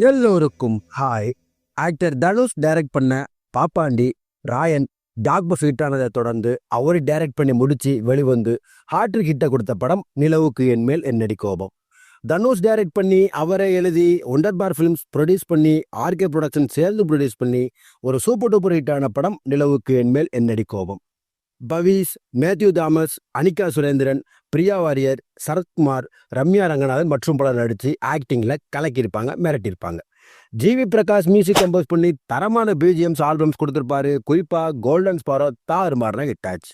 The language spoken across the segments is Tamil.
எல்லோருக்கும் ஹாய் ஆக்டர் தனுஷ் டைரக்ட் பண்ண பாப்பாண்டி ராயன் டாக் பஸ் ஹிட் ஆனதை தொடர்ந்து அவர் டைரக்ட் பண்ணி முடிச்சு வெளிவந்து ஹார்ட்ரிக் ஹிட்டை கொடுத்த படம் நிலவுக்கு என் மேல் என்னடி கோபம். தனுஷ் டைரக்ட் பண்ணி அவரை எழுதி ஒண்டர் பார் ஃபிலிம்ஸ் ப்ரொடியூஸ் பண்ணி ஆர்கே ப்ரொடக்ஷன் சேர்ந்து ப்ரொடியூஸ் பண்ணி ஒரு சூப்பர் டூப்பர் ஹிட்டான படம் நிலவுக்கு என் மேல் என்னடி கோபம். பவீஸ் மேத்யூ தாமஸ் அனிகா சுரேந்திரன் பிரியா வாரியர் சரத்குமார் ரம்யா ரங்கநாதன் மற்றும் பலர் நடித்து ஆக்டிங்கில் கலக்கியிருப்பாங்க மிரட்டியிருப்பாங்க. ஜிவி பிரகாஷ் மியூசிக் கம்போஸ் பண்ணி தரமான பிஜிஎம்ஸ் ஆல்பம்ஸ் கொடுத்துருப்பாரு. குறிப்பாக கோல்டன் ஸ்பாரோ தாறுமாறுனா ஹிட்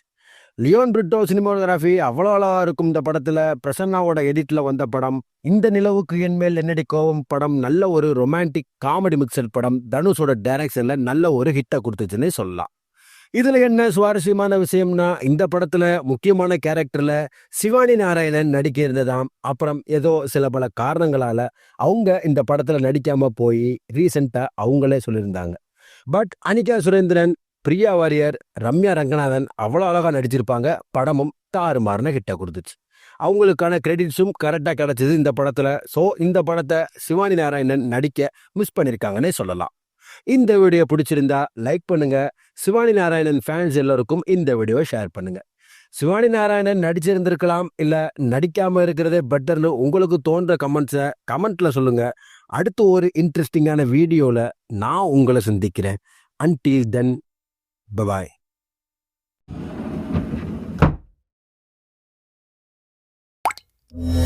லியோன் பிரிட்டோ சினிமோகிராஃபி அவ்வளோ அழகாக இருக்கும் இந்த படத்தில். பிரசன்னாவோட எடிட்டில் வந்த படம் இந்த நிலவுக்கு என்மேல் என்னடி கோவம் படம் நல்ல ஒரு ரொமான்டிக் காமெடி மிக்சர் படம் தனுஷோட டைரக்ஷனில் நல்ல ஒரு ஹிட்டை கொடுத்துச்சுன்னே சொல்லலாம். இதில் என்ன சுவாரஸ்யமான விஷயம்னா இந்த படத்தில் முக்கியமான கேரக்டரில் சிவானி நாராயணன் நடிக்க இருந்ததாம் அப்புறம் ஏதோ சில பல காரணங்களால் அவங்க இந்த படத்தில் நடிக்காமல் போய் ரீசெண்டாக அவங்களே சொல்லியிருந்தாங்க பட் அனிகா சுரேந்திரன் பிரியா வாரியர் ரம்யா ரங்கநாதன் அவ்வளோ அழகாக நடிச்சிருப்பாங்க. படமும் தாறுமாறுன ஹிட்டை கொடுத்துச்சு. அவங்களுக்கான கிரெடிட்ஸும் கரெக்டாக கிடச்சிது இந்த படத்தில். ஸோ இந்த படத்தை சிவானி நாராயணன் நடிக்க மிஸ் பண்ணியிருக்காங்கன்னே சொல்லலாம். இந்த வீடியோ பிடிச்சிருந்தா லைக் பண்ணுங்க. சிவானி நாராயணன் ஃபேன்ஸ் எல்லோருக்கும் இந்த வீடியோவை ஷேர் பண்ணுங்க. சிவானி நாராயணன் நடிச்சிருந்திருக்கலாம் இல்லை நடிக்காமல் இருக்கிறதே பெட்டர்னு உங்களுக்கு தோன்ற கமெண்ட்ஸை கமெண்ட்ல சொல்லுங்க. அடுத்து ஒரு இன்ட்ரெஸ்டிங்கான வீடியோவில் நான் உங்களை சந்திக்கிறேன். Until then bye bye Yeah.